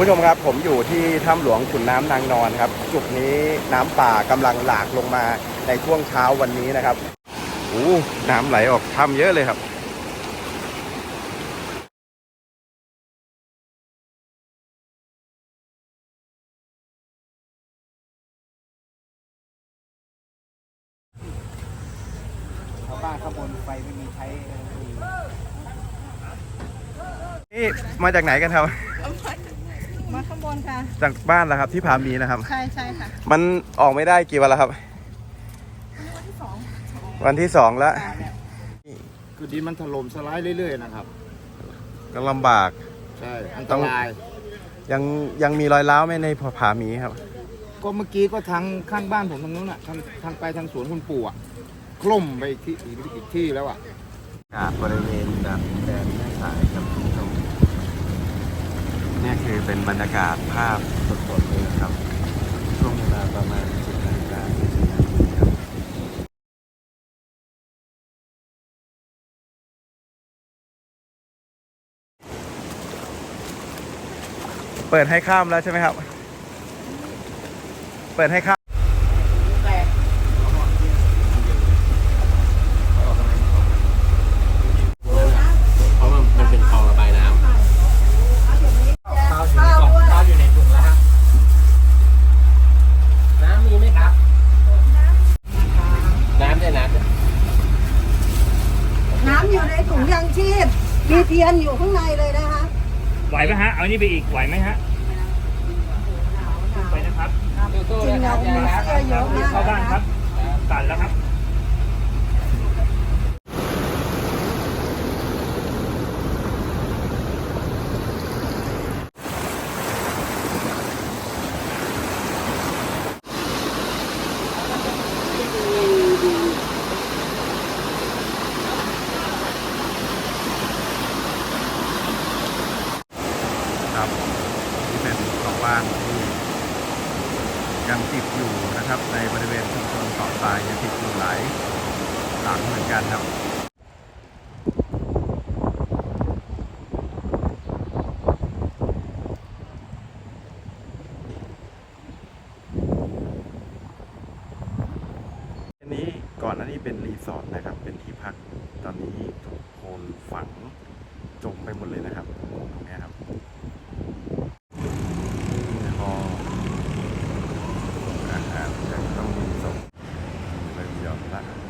ผู้ชมครับผมอยู่ที่ถ้ำหลวงขุนน้ำนางนอนครับ จุดนี้น้ำป่ากำลังหลากลงมาในช่วงเช้าวันนี้นะครับโอ้น้ำไหลออกถ้ำเยอะเลยครับชาวบ้านข้างบนไฟไม่มีใช้นี่มาจากไหนกันครับมา ข้างบนค่ะ จากบ้านแล้วครับที่พามีนะครับ ใช่ใช่ค่ะมันออกไม่ได้กี่วันแล้วครับ วันที่สองวันที่สองแล้ว คือดินมันถล่มสไลด์เรื่อยๆนะครับ ก็ลำบาก ใช่อันต้ตองราย ยังยังมีรอยร้าวไหมในผาหมีครับ ก็เมื่อกี้ก็ทางข้างบ้านผมทางนู้นอะทางทางไปทางสวนคุณปู่อะคล่มไปอีกที่อีกอีกที่แล้วอะอากาศบริเวณด่านแดนแม่สายครับคุณผู้ชมนี่ คือเป็นบรรยากาศภาพสดๆเลยครับ ช่วงเวลาประมาณ10นาฬิกา20นาทีครับเปิดให้ข้ามแล้วใช่ไหมครับ เปิดให้ข้าม เพราะมันมันเป็นคลองระบายน้ำ ข้าวอยู่ในกล่องข้าวอยู่ในถุงแล้วฮะ น้ำมีไหมครับ น้ำได้น้ำ น้ำอยู่ในถุงยางชีพ มีเทียนอยู่ข้างในเลยนะคะไหวไหมฮะ เอานี่ไปอีกไหวไหมฮะไปนะครับจริงเรามีเสื้อเยอะมากเข้าบ้านครับตันแล้วครับ ครับนี่เป็นของว่างที่ยังติดอยู่นะครับ ในบริเวณชุมชนเกาะทรายยังติดอยู่หลายหลังเหมือนกันครับนนี้ก่อนอันนี้เป็นรีสอร์ทนะครับ เป็นที่พักตอนนี้ টাকা